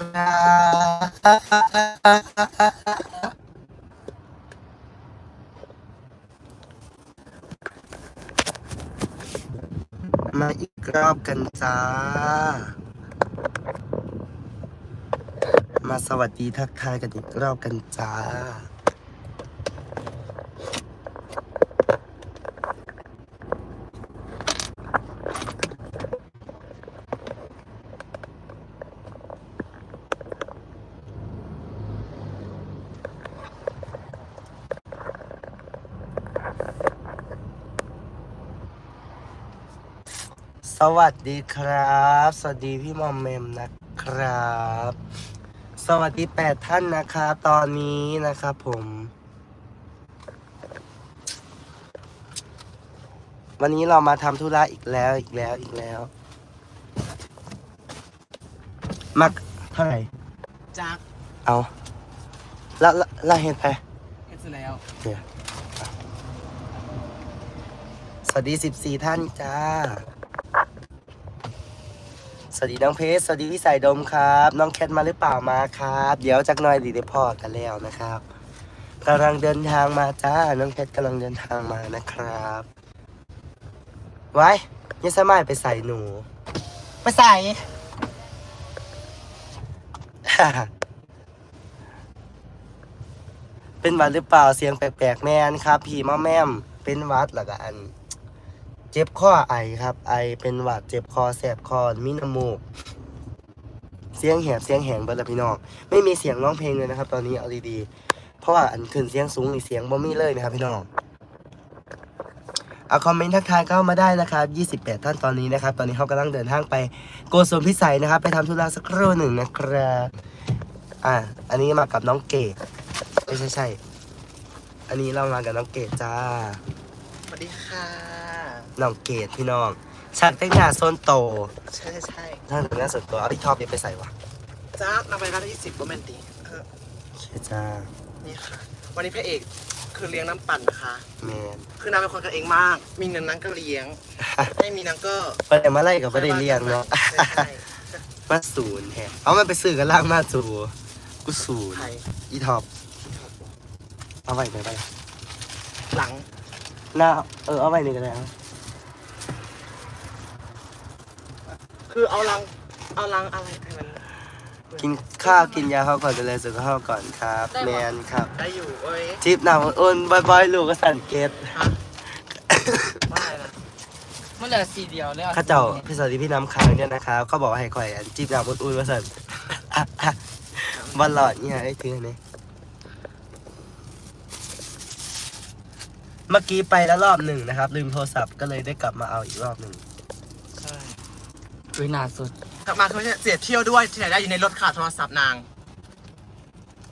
มาอีกรอบกันจ้า มาสวัสดีทักทายกันอีกรอบกันจ้า สวัสดีครับ สวัสดีพี่มอมเมมนะครับ สวัสดีแปดท่านนะครับตอนนี้นะครับผม วันนี้เรามาทำธุระอีกแล้วอีกแล้วอีกแล้วมักเท่าไหร่จักเอาแล้วแล้วแล้วเห็นไปเฮ็ดเสร็จแล้วเดี๋ยวสวัสดีสิบสี่ท่านจ้า สวัสดีน้องเพชรสวัสดีพี่สายดมครับ น้องแคทมาหรือเปล่ามาครับ เดี๋ยวจักหน่อยดีได้พ่อกันแล้วนะครับกำลังเดินทางมาจ้า น้องเพชรกำลังเดินทางมานะครับไว้ยังสามารถไปใส่หนูไปใส่ เป็นหวัดหรือเปล่าเสียงแปลกๆแม่นครับ พี่มะแม่มเป็นหวัดแล้วก็อัน เจ็บคอไอครับ ไอเป็นหวัดเจ็บคอแสบคอมีน้ำมูก เสียงแหบเสียงแหงเบิดละพี่น้อง ไม่มีเสียงร้องเพลงเลยนะครับ ตอนนี้เอาดีๆ เพราะว่าอันขึ้นเสียงสูงอีกเสียงบ่มีเลยนะครับ พี่น้องเอาคอมเมนต์ทักทายเข้ามาได้นะครับ28 ท่านตอนนี้นะครับ ตอนนี้เขากำลังเดินทางไปโกศลพิสัยนะครับ ไปทำธุระสักครู่หนึ่งนะครับอะอันนี้มากับน้องเกดไม่ใช่ใช่ อันนี้เรามากับน้องเกดจ้าสวัสดีค่ะ น้องเกดพี่น้องฉากแต่งหน้าโซนโตใช่ใช่ถ้าแต่งหน้าส่วนตัวเอาที่ชอบเนี่ยไปใส่วะจักนำไปร้านที่สิบโรแมนติกเออโอเคจ้านี่ค่ะ วันนี้พระเอกคือเลี้ยงน้ำปั่นนะคะ แมนคือนางเป็นคนกันเองมาก มีเงินนางก็เลี้ยง ไม่มีนางก็ประเดี๋ยวมาไล่กับประเดี๋ยวเรียงเนาะใช่ใช่มาศูนย์แฮะเอามันไปซื้อกันล่างมาจูกูศูนย์ไทยอีท็อปเอาไว้ไหนไปหลังหน้าเออเอาไว้นี่ก็ได้ครับ คือเอาลัง เอาลังอะไรให้มันกินข้าวกินยาเข้าก่อนดูแลสุขภาพก่อนครับแมนครับได้อยู่เว้ยจิบหนาวอ้นๆบ่อยๆลูกก็สังเกตฮะว่าอะไรนะมันเหลือสีเดียวเลยอะข้าเจ้าพี่สวัสดีพี่น้ำค้างเนี่ยนะครับเขาบอกว่าให้ข่อยอันจีบดาวอุ่นๆมาสั่นวันหลอดเนี่ยไอ้คือเนี่ยเมื่อกี้ไปแล้วรอบหนึ่งนะครับ ลืมโทรศัพท์ก็เลยได้กลับมาเอาอีกรอบหนึ่งใช่ อุ้ยหนาสุดกลับมาเขาเสียเที่ยวด้วยที่ไหนได้อยู่ในรถขาดโทรศัพท์นาง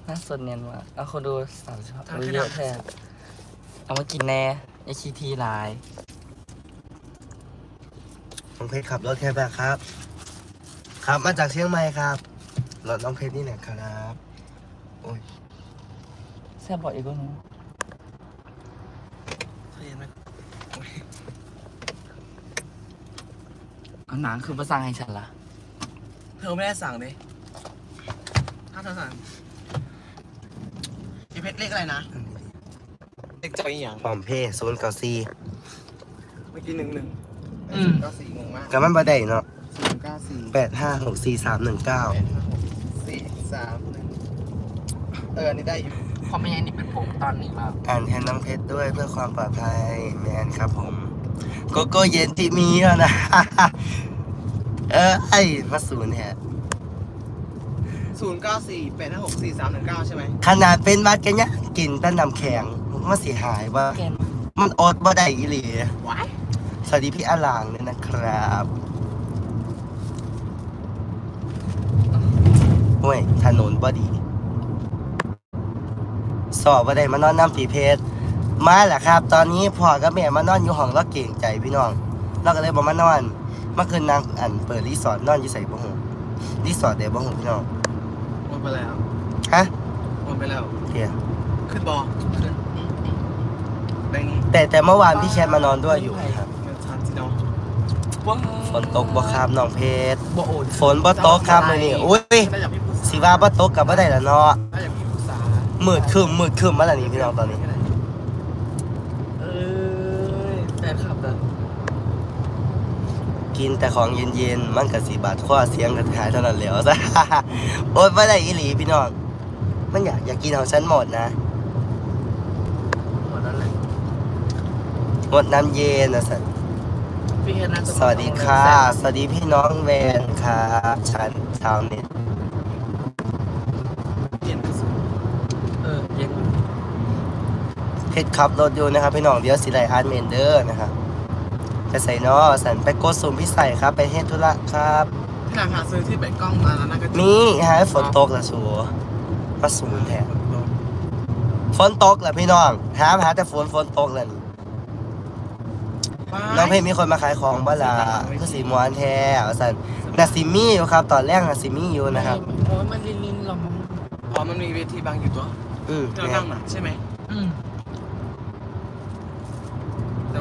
หน่าสุดเนียนว่ะเอาคนดูสามชอบทำอุ้ยขนาดเยอะแท้เอามากินแน่ไอคีทีหลาย น้องเพชรขับรถแค่แบบครับ ครับมาจากเชียงใหม่ครับรถน้องเพชรนี่แหละครับ โอ้ย แซ่บบอกอีกก็นู้เคยเห็นไหม เอาหนังคือประสังให้ฉันละเธอไม่ได้สั่งเลยถ้าเธอสั่งพี่เพชรเลขอะไรนะเลขจอยอย่างปอมเพ่ศูนย์เก้าสี่เมื่อกี้หนึ่งหนึ่งอืม เก้าสี่งงมากกับมันบ่ได้เนาะศูนย์เก้าสี่แปดห้าหกสี่สามหนึ่งเก้าแปดห้าหกสี่สามหนึ่งเอออันนี่ได้อยู่ เพราะไม่งั้นนี่เป็นผมตอนนี้มา อ่านแทนน้องเพชรด้วยเพื่อความปลอดภัยแมนครับผม โกโก้เย็นที่มีแล้วนะ เออไอ้มาศูนย์แฮะศูนย์เก้าสี่แปดห้าหกสี่สามหนึ่งเก้าใช่ไหมขนาดเป็นวัดกันเนี่ยกินต้นน้ำแข็งมันเสียหายว่าแกนมันอดบ่ได้อีหลีว้ายสวัสดีพี่อาลางเลยนะครับโอ้ยถนนบ่ดี สอบบ่ได้มานอนน้ำตีเพชร มาแหละครับ ตอนนี้พ่อกับแม่มานอนอยู่ห้องเราเก่งใจพี่น้อง เราก็เลยบอกมานอนเมื่อคืนนางอันเปิดรีสอร์ทนอนอยู่ใส่บ่หูรีสอร์ทเดี๋ยวบ่หูพี่น้องหมดไปแล้วฮะหมดไปแล้วเพียขึ้นบอขึ้นแบงค์นี้แต่แต่เมื่อวานพี่แคทมานอนด้วยอยู่ครับเงินชันสิเนาะว้าวฝนตกบ่ครับน้องเพชรบ่โอนฝนบ่ตกครับมื้อนี้อุ้ยได้จากพี่พูดสิว่าบ่ตกกับบ่ได้ละเนาะถ้าอยากมีปรึกษามืดครึมมืดครึมมาแล้วนี่พี่น้องตอนนี้ เอ้ยแฟนคลับอะ กินแต่ของเย็นๆ มันก็สิบาดข้อเสียงกันหายเท่านั้นแหล้วซะ โอ๊ยบ่ได้อีหลีพี่น้อง มันอยากอยากกินของฉันหมดนะหมดแล้วแหละหมดน้ำเย็นนะสันพี่เฮน่าจะสวัสดีค่ะ สวัสดีพี่น้องแวนครับฉันชาวเน็ตเปลี่ยนไปสุดเออเย็นเพชรขับรถอยู่นะครับพี่น้องเดี๋ยวสิไลอาร์ตเมนเดอร์นะครับ ไปใส่นอสันไปกดสุ่มพี่ใส่ครับ ไปเฮ็ดธุระครับที่ร้านหาซื้อที่แบกกล้องมาแล้วนะก็มีฮะฝนตกละสัวมาสูงแทนฝนตกแหละพี่น้องหาหาแต่ฝนฝนตกแหละนี่น้องเพชรมีคนมาขายของบ้าล่ะก็สีมวนแท้สันนาซิมี่อยู่ครับ ตอนแรกนาซิมี่อยู่นะครับโอ้ยมันลินลินหรอมั้งอ๋อมันมีเวทีบางอยู่ตัวอืมที่เรานั่งน่ะใช่ไหม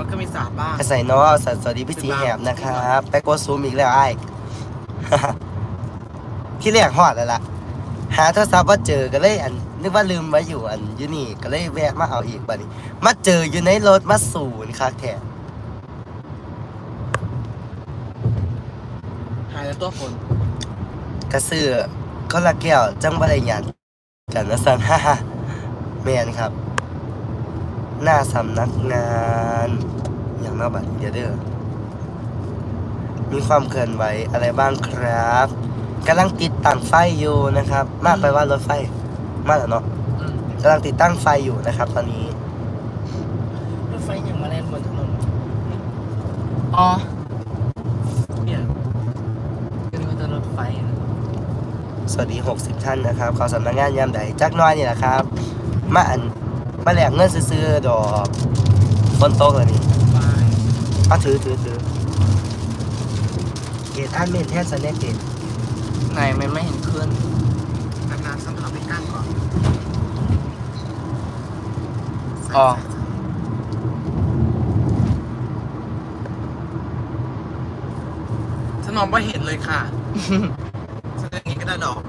อืมแต่ว่าก็มีสาดบ้างไปใส่นอสันสวัสดีพี่สีแหบนะครับไปกดซูมอีกแล้วไอ้ายที่แรกฮอดแล้วล่ะ หาโทรศัพท์ว่าเจอก็เลยอัน นึกว่าลืมไว้อยู่อันอยู่นี่ก็เลยแวะมาเอาอีกบัดนี้ มาเจออยู่ในรถมาศูนย์คักแท้หายแล้วตัวฝนกระซื้อก็ละแก้วจังบ่ได้หยันกันนะสันฮ่าฮ่าแม่นครับ หน้าสำนักงานอย่างนอกบัตรเดี๋ยวเด้อมีความเคลื่อนไหวอะไรบ้างครับกำลังติดตั้งไฟอยู่นะครับ มากไปว่ารถไฟ มากแล้วเนาะอืมกำลังติดตั้งไฟอยู่นะครับ ตอนนี้รถไฟยังมาแล่นบนถนนอ๋อเนี่ยก็นึกว่าจะรถไฟนะสวัสดี 60 ท่านนะครับขอสำนักงานยามใดจักหน้อยนี่แหละครับ มาอัน มาแหลกเงินซื้อๆดอกฝนตกเลยนี่ไปเอาถือถือถือเกตอันเมนแทนสแน็คเกตไหนมันไม่เห็นขึ้นอาบน้ำซ้ำเราไปก้างก่อนอ๋อฉันมองไม่เห็นเลยค่ะฉันจะอย่างนี้ก็ได้ดอก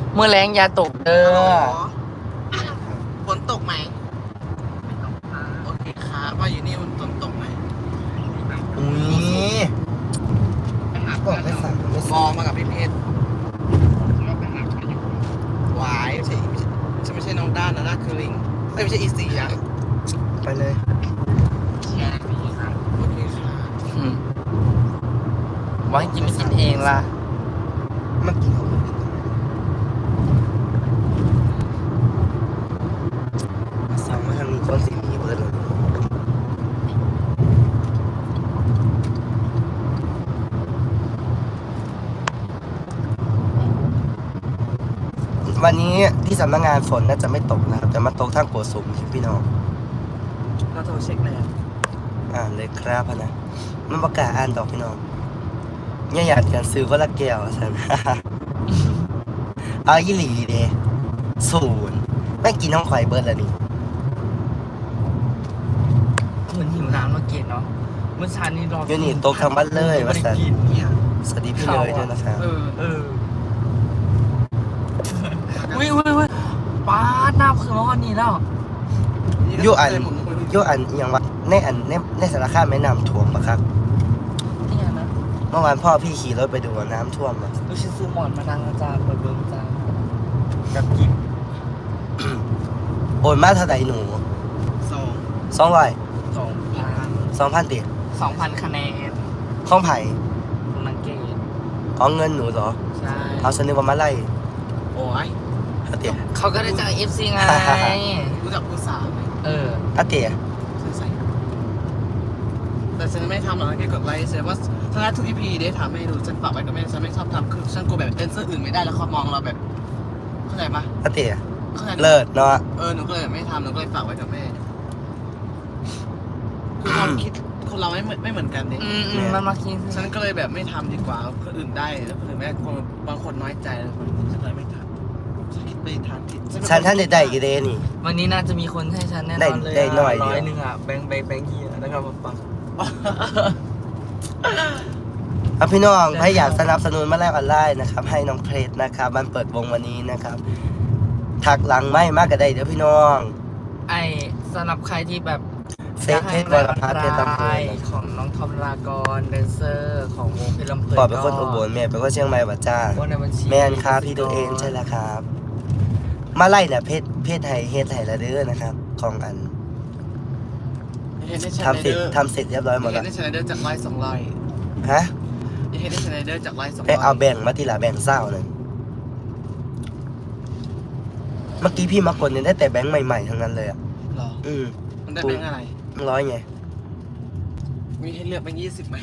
เมื่อแรงอยาตกเด้อฝนตกไหมโอเคค่ะว่าอยู่นี่มันฝนตกไหมอุ้ยบอกไม่สั่งไม่มสั่องงมากับพี่เพชรหวายไม่ใช่ไม่ใช่ฉันไม่ใช่น้องด้านนะด้านคือลิงเอ้ยไม่ใช่อีสีอะไปเลยโอเคค่ะอืมไว้กินกินเองล่ะมันกินของมันสั่งมาทางนี้คนสีนี้เบิร์ดเลยวันนี้ ที่สำนักงานฝนน่าจะไม่ตกนะครับ แต่มาตกทางโกสุมพี่น้องเราโทรเช็คแล้วอ่านเลยครับพะนะมันประกล้าศอ่านดอกพี่น้องเนี่ยอยากกันซื้อก็ละแก้วสันเอายี่หลีเดศูนย์แม่งกินน้องข่อยเบิร์ดแล้วนี่เหมือนหิวน้ำเมื่อกี้เนาะเมื่อเช้านี้รออยู่นี่ตกทางบ้านเลยว่าสันกินเนี่ยสวัสดีพี่เลยด้วยนะครับ เออเออ วิววิวป้าดน้ำคือว่าวันนี้แล้ว อยู่อันอยู่อันอหย่างว่าในอันในในสารคามแม่น้ำท่วมปะครับ นี่ไงนะเมื่อวานพ่อพี่ขี่รถไปดูว่าน้ำท่วมอะดูชิซูหมอนมาดังอาจารย์เปิดเบิ้งอาจารย์กับกิ๊บโอนมาเท่าไหร่หนูสองสองร้อยสองพันสองพันติสองพันคะแนนข้องไผ่คุณนังเกตของเงินหนูเหรอใช่เอาสนึกว่ามาไล่โอ้ย เอาเตี๋ยเขาก็ได้จากเอฟซีไง รู้จักผู้สาวไหมเออเอาเตี๋ยฉันใส่แต่ฉันไม่ทำหรอกนะแค่กดไลค์เสียว่าถ้าทุกอีพีได้ทำให้ดูฉันฝากไว้กับแม่ฉันไม่ชอบทำคือฉันกลัวแบบเต้นเสื้ออื่นไม่ได้แล้วเขามองเราแบบ เข้าใจปะเอาเตี๋ยเข้าใจเลิศเนาะเออหนูก็เลยไม่ทำหนูก็เลยฝากไว้กับแม่คือความคิดคนเราไม่เหมือนไม่เหมือนกันเนี่ยอืมอืมมันมาคิดฉันก็เลยแบบไม่ทำดีกว่าคนอื่นได้แล้วคนอื่นไม่ได้คนบางคนน้อยใจแล้วคนฉันเลยไม่ทำฉันคิด ไปทางผิดเป็ฉันท่านได้ได้อีกเดนี่ วันนี้น่าจะมีคนให้ฉันแน่นได้อนเลยได้หน่อยเดียว ร้อยหนึ่งอะแบงค์แบงค์แบงค์เฮียนะครับปังครับพี่น้องถ้าอยากสนับสนุนมาแลกออนไลน์นะครับ ให้น้องเพลทนะครับ มันเปิดวงวันนี้นะครับถักหลังไม่มากก็ได้เดี๋ยวพี่น้อง ไอสำหรับใครที่แบบเฟซเพชรวรพัฒน์เพชรลำเพลินของน้องทอมลากรแดนเซอร์ของวงเพชรลำเพลินปอเป็นคนอุบลแม่เป็นคนเชียงใหม่บัดจ้าโอนในบัญชี แม่นครับพี่ดูเองใช่แล้วครับ มาไล่เนี่ยเพชรเพชรไทยเฮ็ดไทยละเด้อนะครับ ของอันเฮดได้ชทำเสร็จทำเสร็จเรียบร้อยหมดเฮแล้ดวได้ชไนเดอร์จากไลฟ์สองไลฟ์ฮะเฮดได้ชไนเดอร์จากไลฟ์สองไลไปฟ์เอาแบ่งมาทีละแบ่งเศร้าหนึ่งเมื่อกี้พี่มากดเนี่ยได้แต่แบงค์ใหม่ๆทั้งนั้นเลยอะหรออืมมันได้แบงค์อะไรร้อยไงมีให้เลือกแบงค์ยี่สิบไหม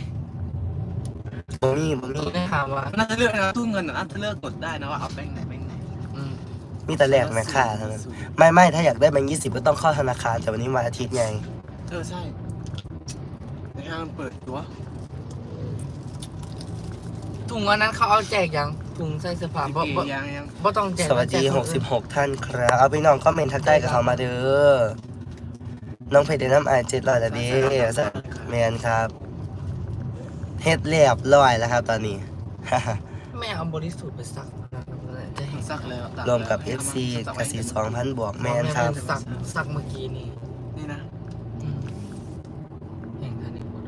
บ่มีบ่มีได้ถามว่าน่าจะเลือกนะตู้เงินน่ะน่าจะเลือกกดได้นะว่าเอาแบงค์ไหนแบงค์ไหนอื มมีแต่แลกแม่ค่าเท่านั้นไม่ไม่ถ้าอยากได้แบงค์ยี่สิบก็ต้องเข้าธนาคารแต่วันนี้วันอาทิตย์ไง เออใช่ในห้างมันเปิดตัวถุงวันนั้นเขาเอาแจกยังถุงใส่เสื้อผ้าบ่บ่ยังยังบ่ต้องแจกสวัสดีแจกคนอื่น66ท่านครับ เอาพี่น้องก็เมนทักได้กับเขามาเด้อ น้องเพชรเดน้ำอายเจ็ดร้อยละเด้อแมนครับเฮ็ดเรียบร้อยแล้วครับตอนนี้ แม่เอาบริสุทธิ์ไปซัก รวมกับ FC กสิ2,000 บวกแมนครับซักซักเมื่อกี้นี่นี่นะอืมเห็นอันนี้หมด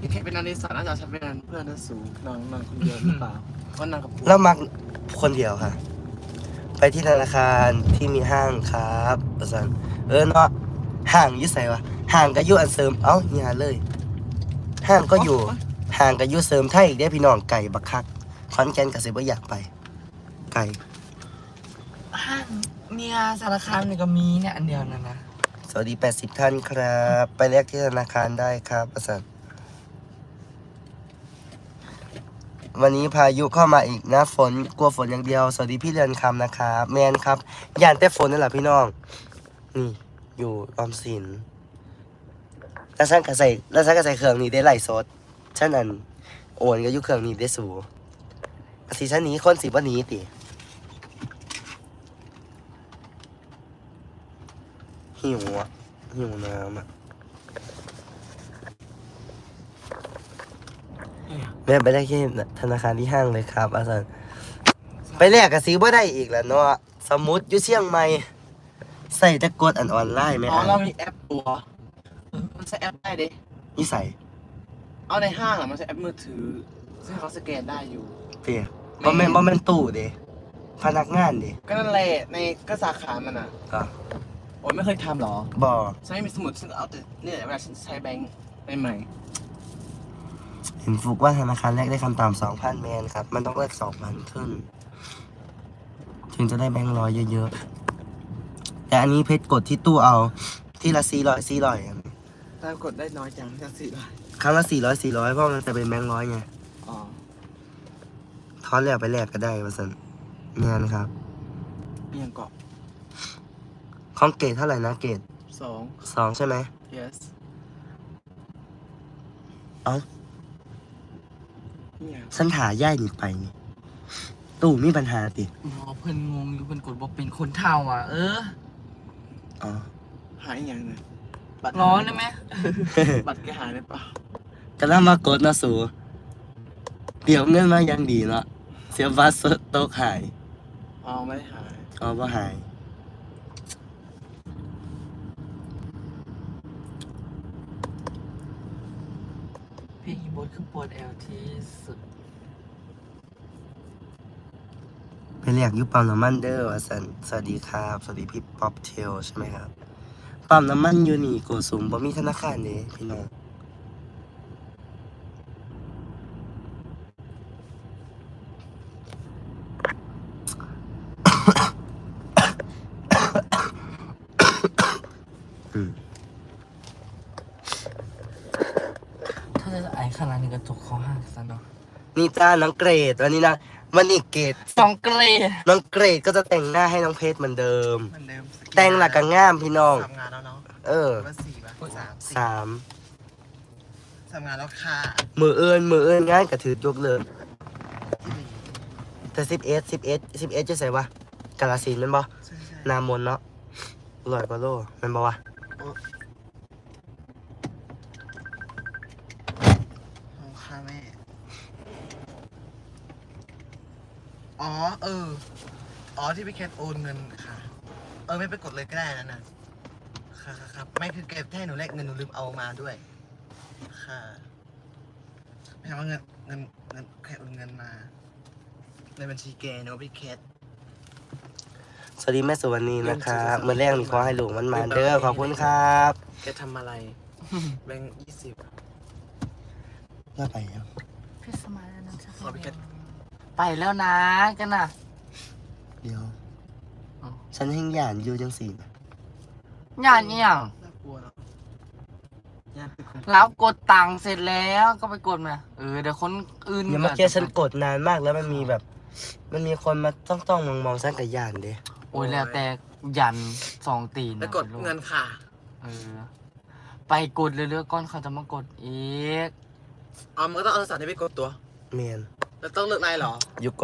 นี่แค่เป็นนันนิสาน่าจะฉันเป็นนันเพื่อนนันสูงนอนนอนคนเดียวหรือเปล่าว่านางกับผัวแล้วมักคนเดียวค่ะ ไปที่ธนาคารที่มีห้างครับประสันเออเนาะห้างอยุ่ใส่วะห้างก็อยู่อันเสริมเอ้าอย่าเลย ห้างก็อยู่ห่างกับอยูเสริมไทยอีกได้อพี่น้องไก่บักคัก ขอนแก่นกับสิบ่อยากไป ไก่ห้างเมียสารคามนี่ก็มีเนี่ยอันเดียวนะนะสวัสดี 80 ท่านครับ ไปแลกที่ธนาคารได้ครับประสันวันนี้พายุเข้ามาอีกนะฝนกลัวฝนอย่างเดียว สวัสดีพี่เรือนคำนะครับแมนครับย่านแต่ฝนนั่นแหละพี่น้อง นี่อยู่ออมสินแล้วฉันก็ใส่แล้วฉันก็ใส่เครื่องนี้ได้ไหลฟ์สดฉันนั่นโอนก็อยุเครื่องนี้ได้สู สีฉันหนี้คนสิบ่หนี้ติหิวอะหิวน้ำอะแม่ไปได้ที่ธนาคารที่ห้างเลยครับอาจารย์ไปแลกกับซื้อบ่ได้อีกแล้วเนาะสมุดอยู่เชียงใหม่ใส่แตะกดอันออนไลน์ไหมอ๋ออะเรามีแอปตัวเออมันใช้แอปได้ดินิสัยเอาในห้างอะมันใช้แอปมือถือซึ่งเขาสแกนได้อยู่เปีย บ่แม่นบ่แม่นตู้เด้พนักงานเด้ก็นั่นแหละในก็สาขามันอะก็โอ้ยไม่เคยทำหรอ บ่ฉันไม่มีสมุดฉันเอาแต่เนี่ยเวลาฉันใช้แบงค์ใหม่เห็นฟุกว่าธนาคารแรกได้คำตาม2,000แมนครับ มันต้องแลก2,000ขึ้น ถึงจะได้แบงค์ร้อยเยอะๆ แต่อันนี้เพชรกดที่ตู้เอา ที่ละ400 400ๆถ้ากดได้น้อยจังจะสี่บาทครั้งละ400 400เพราะมันจะเป็นแบงค์ร้อยไงอ๋อ ทอนแล้วไปแลกก็ได้มาสันงานครับ เอียงเกาะของเกรดเท่าไหร่นะเกรดสอง สองใช่ไหม yes เอ้าเนี่ยฉันถาย่ายหนีไปนี่ตู่มีปัญหาติหมอเพิ่นงงอยู่เพิ่นกดบอกเป็นคนเท่าอะ เออ อ๋อ หายอย่างไงบัตรร้อนได้ไหมบัตรแกหายได้เปล่ากำลังมากดนะสูเดี๋ยวเงินมายังดีเนาะเสียบัตรสดโต๊ะหายอ๋อไม่ได้หายอ๋อว่าหายพี่อีโบทคือปวดแอลที่สุดไปเรียกอยุปั๊มน้ำมันเด้อว่าสันสวัสดีครับ สวัสดีพี่ป๊อปเทลใช่ไหมครับ ปั๊มน้ำมันอยู่นี่โกสุมบ่มีธนาคารเด้พี่น้อง อืม ถ้าจะไอขนาดนี้ก็ตกข้อห้างซะเนาะ นี่จ้าน้องเกรดวันนี้นะวันนี้เกรดสองเกรดน้องเกรดก็จะแต่งหน้าให้น้องเพชรเหมือนเดิม เหมือนเดิมแต่งหลักกังามพี่น้องสามงานแล้วเนาะเออว่าสี่ป่ะสามสี่สามสามงานแล้วค่ะมือเอินมือเอินงานกระถือยกเลิกแต่สิบเอสสิบเอสสิบเอสจะใส่วะกาลสินธุ์แมันบ่ใช่ใช่นามนเนาะลอยกว่าโลแมันบ่วะ อ๋อ เออ อ๋อที่พี่แคทโอนเงินค่ะ เออไม่ไปกดเลยก็ได้นะนะค่ะค่ะครับไม่คือแกให้หนูแลกเงินหนูลืมเอามาด้วย ค่ะไม่ใช่ว่าเงินเงินเงินแค่โอนเงินมา ในบัญชีแกเนอะพี่แคท สวัสดีแม่สุวรรณีนะครับเมื่อแรกนี่ขอให้หลวงมันมาเด้อขอบคุณครับแกทำอะไร แบงค์ยี่สิบน่าไปยังพิสมาแล้วนะขอพี่แคท ไปแล้วนะกันน่ะเดี๋ยวอ๋อฉันให้หยานอยู่จังสี่นะงานนี่ยังน่ากลัวเนาะญาติเป็นคนรับกดตังค์เสร็จแล้วก็ไปกดมา เออเดี๋ยวคนอื่นเนี่ยเมื่อกี้ฉันกดนานมากแล้วมันมีแบบ มันมีคนมาต้องต้องมองมองๆฉันกับหยานเด้โอ้ยแล้วแต่ยันสองตีนแล้วกดเงินค่ะ เออ ไปกดเรื่อยๆก้อนเขาจะมากดอีกอ๋อมันก็ต้องเอาโทรศัพท์นี้ไปกดตัว เมียน แล้วต้องเลือกไลน์เหรออยู่ก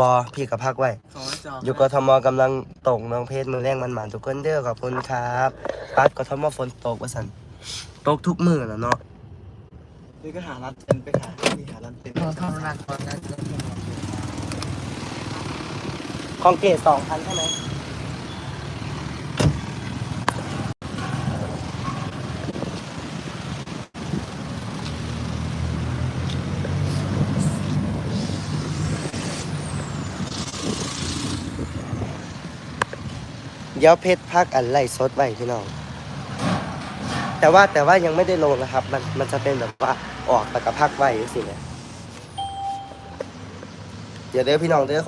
บอพี่กับพักไว้สองหน้าจออยู่กทมกำลังตกน้องเพชรมือแรงมันหมานทุกคนเด้อขอบคุณครับปัดกทมฝนตกว่าสันตกทุกมือแล้วเนาะนี่ก็หาร้านเต็นไปขายนี่หาร้านเต็นเออเท่านั้นก่อนนะคองเกตสองพันใช่ไหม ดี๋ยวเพชรพักอันไล่สดไว้พี่น้อง แต่ว่าแต่ว่ายังไม่ได้ลงนะครับ มันมันจะเป็นแบบว่าออกแต่กับพักไว้สิเนี่ยเดี๋ยวเด้อพี่น้องเด้อ